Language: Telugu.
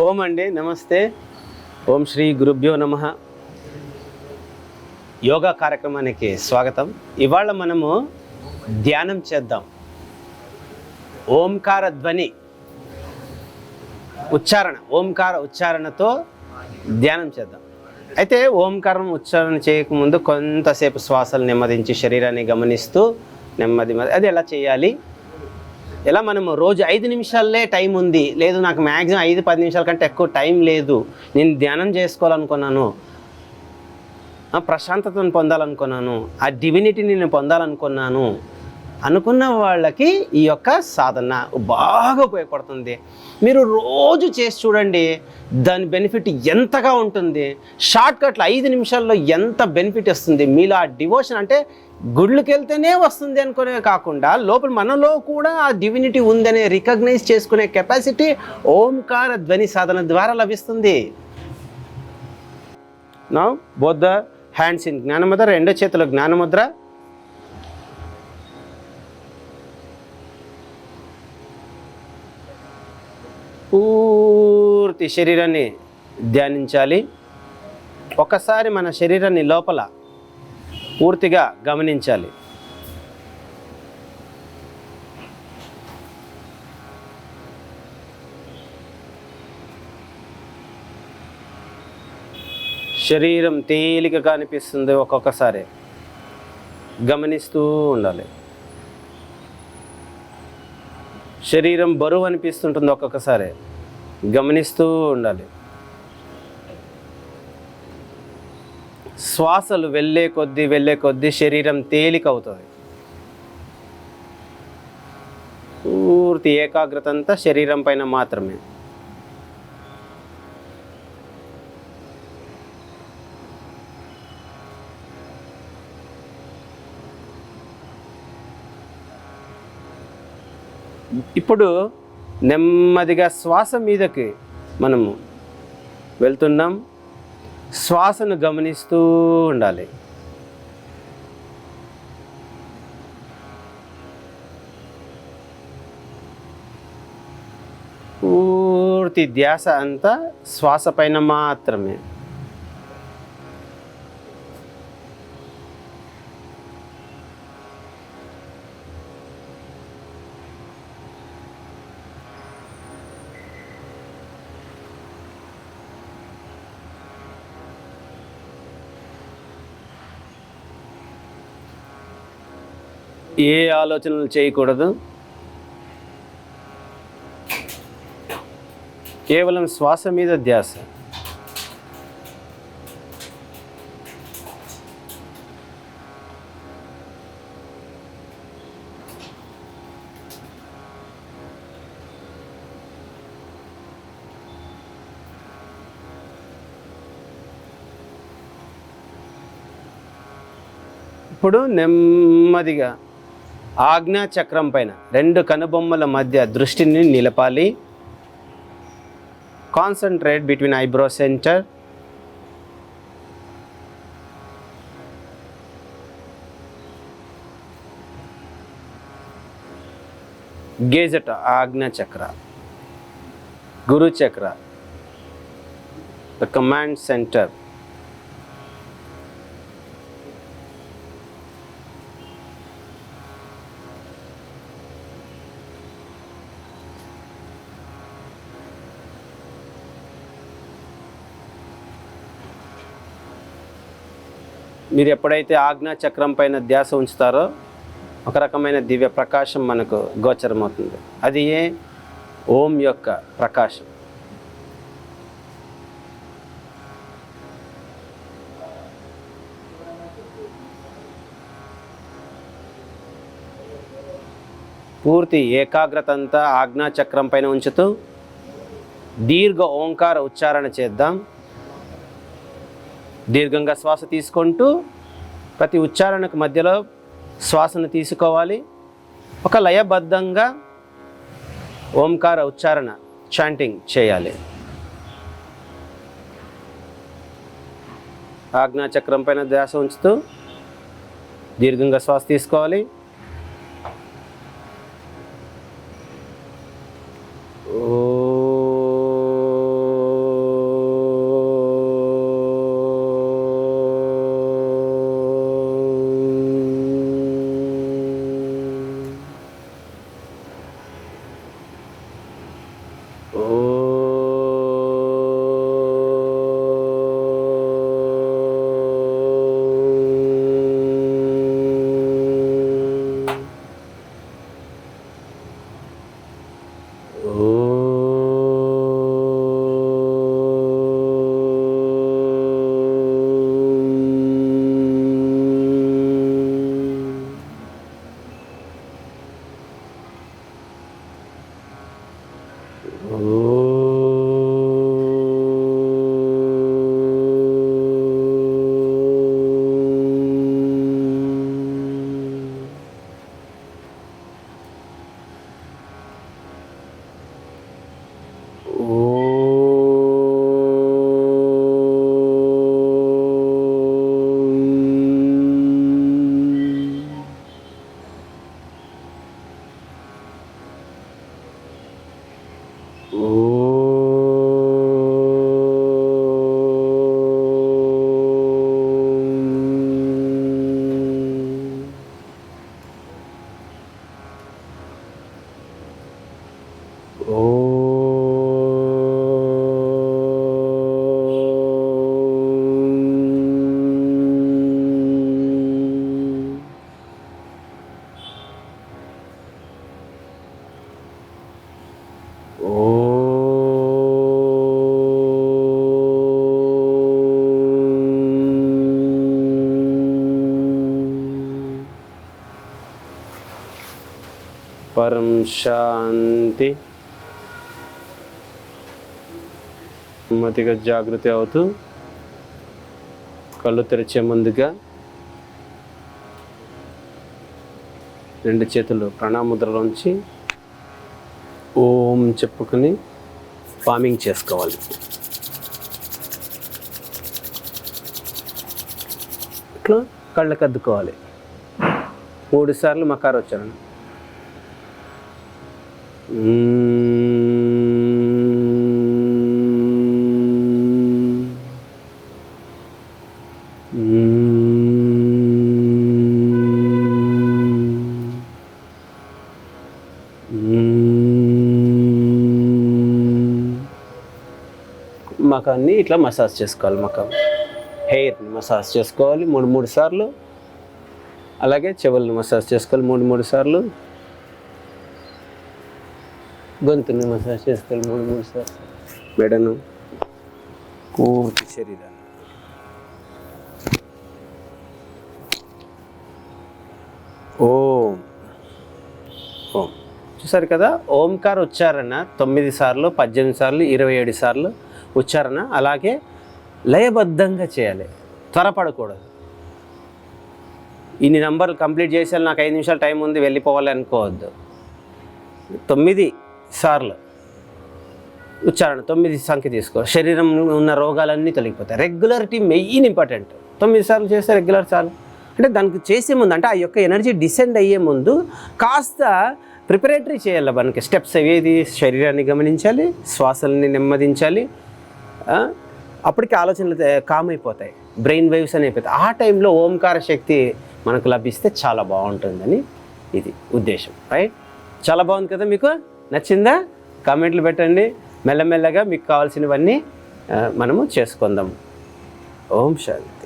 ఓం అండి నమస్తే. ఓం శ్రీ గురుభ్యో నమ. యోగా కార్యక్రమానికి స్వాగతం. ఇవాళ మనము ధ్యానం చేద్దాం. ఓంకార ధ్వని ఉచ్చారణ ఓంకార ఉచ్చారణతో ధ్యానం చేద్దాం. అయితే ఓంకారం ఉచ్చారణ చేయకముందు కొంతసేపు శ్వాసలు నెమ్మదించి శరీరాన్ని గమనిస్తూ నెమ్మది అది ఎలా చేయాలి? ఇలా మనం రోజు ఐదు నిమిషాలే టైం ఉంది? లేదు నాకు మ్యాక్సిమం ఐదు పది నిమిషాల కంటే ఎక్కువ టైం లేదు. నేను ధ్యానం చేసుకోవాలనుకున్నాను. ప్రశాంతతను పొందాలనుకున్నాను. ఆ డివినిటీని నేను పొందాలనుకున్నాను. అనుకున్న వాళ్ళకి ఈ యొక్క సాధన బాగా ఉపయోగపడుతుంది. మీరు రోజు చేసి చూడండి దాని బెనిఫిట్ ఎంతగా ఉంటుంది షార్ట్కట్లో ఐదు నిమిషాల్లో ఎంత బెనిఫిట్ వస్తుంది మీలో ఆ డివోషన్ అంటే గుళ్ళకి వెళ్తేనే వస్తుంది అనుకునే కాకుండా లోపల మనలో కూడా ఆ డివినిటీ ఉందనే రికగ్నైజ్ చేసుకునే కెపాసిటీ ఓంకార ధ్వని సాధన ద్వారా లభిస్తుంది. నా బోధ హ్యాండ్స్ ఇన్ జ్ఞానముద్ర రెండో చేతిలో జ్ఞానముద్ర. పూర్తి శరీరాన్ని ధ్యానించాలి. ఒకసారి మన శరీరాన్ని లోపల పూర్తిగా గమనించాలి. శరీరం తేలికగా అనిపిస్తుంది ఒక్కొక్కసారి. గమనిస్తూ ఉండాలి. శరీరం బరువు అనిపిస్తుంటుంది ఒక్కొక్కసారి. గమనిస్తూ ఉండాలి. శ్వాసలు వెళ్ళే కొద్దీ వెళ్ళే కొద్దీ శరీరం తేలిక అవుతుంది పూర్తి ఏకాగ్రత అంతా శరీరం పైన మాత్రమే. ఇప్పుడు నెమ్మదిగా శ్వాస మీదకి మనము వెళ్తున్నాం. శ్వాసను గమనిస్తూ ఉండాలి. పూర్తి ధ్యాస అంతా శ్వాస పైన మాత్రమే. ఏ ఆలోచనలు చేయకూడదు? కేవలం శ్వాస మీద ధ్యాస. ఇప్పుడు నెమ్మదిగా ఆజ్ఞా చక్రం పైన రెండు కనుబొమ్మల మధ్య దృష్టిని నిలపాలి. Concentrate between eyebrow centre gaze at Ajna Chakra. Guru Chakra. The command centre మీరు ఎప్పుడైతే ఆజ్ఞా చక్రం పైన ధ్యాస ఉంచుతారో ఒక రకమైన దివ్య ప్రకాశం మనకు గోచరమవుతుంది. అది ఏ? ఓం యొక్క ప్రకాశం. పూర్తి ఏకాగ్రత అంతా ఆజ్ఞా చక్రం పైన ఉంచుతూ దీర్ఘ ఓంకార ఉచ్చారణ చేద్దాం. దీర్ఘంగా శ్వాస తీసుకుంటూ ప్రతి ఉచ్చారణకు మధ్యలో శ్వాసను తీసుకోవాలి. ఒక లయబద్ధంగా ఓంకార ఉచ్చారణ చాంటింగ్ చేయాలి. ఆజ్ఞాచక్రం పైన ధ్యాస ఉంచుతూ దీర్ఘంగా శ్వాస తీసుకోవాలి. ఓ Oh. परम शांति। నెమ్మదిగా జాగృతి అవుతూ కళ్ళు తెరిచే ముందుగా రెండు చేతులు ప్రణాముద్రలోంచి ఓం చెప్పుకొని ఫార్మింగ్ చేసుకోవాలి. ఇట్లా కళ్ళకు అద్దుకోవాలి. మూడు సార్లు మకారు వచ్చాను మకాన్ని ఇట్లా మసాజ్ చేసుకోవాలి మకం. హెయిర్ని మసాజ్ చేసుకోవాలి మూడు మూడు సార్లు. అలాగే చెవులను మసాజ్ చేసుకోవాలి మూడు మూడు సార్లు. గొంతుని మసాజ్ చేసుకోవాలి మూడు మూడు సార్లు. మెడను పూర్తి శరీరాన్ని. ఓం. ఓం. చూసారు కదా? ఓంకార్ ఉచ్చారణ తొమ్మిది సార్లు పద్దెనిమిది సార్లు ఇరవై ఏడు సార్లు. ఉచ్చారణ అలాగే లయబద్ధంగా చేయాలి. త్వరపడకూడదు. ఇన్ని నంబర్లు కంప్లీట్ చేసేయాలి నాకు ఐదు నిమిషాలు టైం ఉంది వెళ్ళిపోవాలి అనుకోవద్దు. తొమ్మిది సార్లు ఉచ్చారణ తొమ్మిది సంఖ్య తీసుకో. శరీరంలో ఉన్న రోగాలన్నీ తొలగిపోతాయి. Regularity main important. తొమ్మిది సార్లు చేస్తే రెగ్యులర్ సార్లు అంటే దానికి చేసే ముందు అంటే ఆ యొక్క ఎనర్జీ డిసెండ్ అయ్యే ముందు కాస్త ప్రిపరేటరీ చేయాలి. మనకి స్టెప్స్ ఏది శరీరాన్ని గమనించాలి శ్వాసల్ని నెమ్మదించాలి అప్పటికి ఆలోచనలు కామ్ అయిపోతాయి. బ్రెయిన్ వేవ్స్ అని అయిపోతాయి ఆ టైంలో ఓంకార శక్తి మనకు లభిస్తే చాలా బాగుంటుందని ఇది ఉద్దేశం రైట్ చాలా బాగుంది కదా మీకు? నచ్చిందా? కామెంట్లు పెట్టండి. మెల్లమెల్లగా మీకు కావాల్సినవన్నీ మనము చేసుకుందాం. ఓం శాంతి.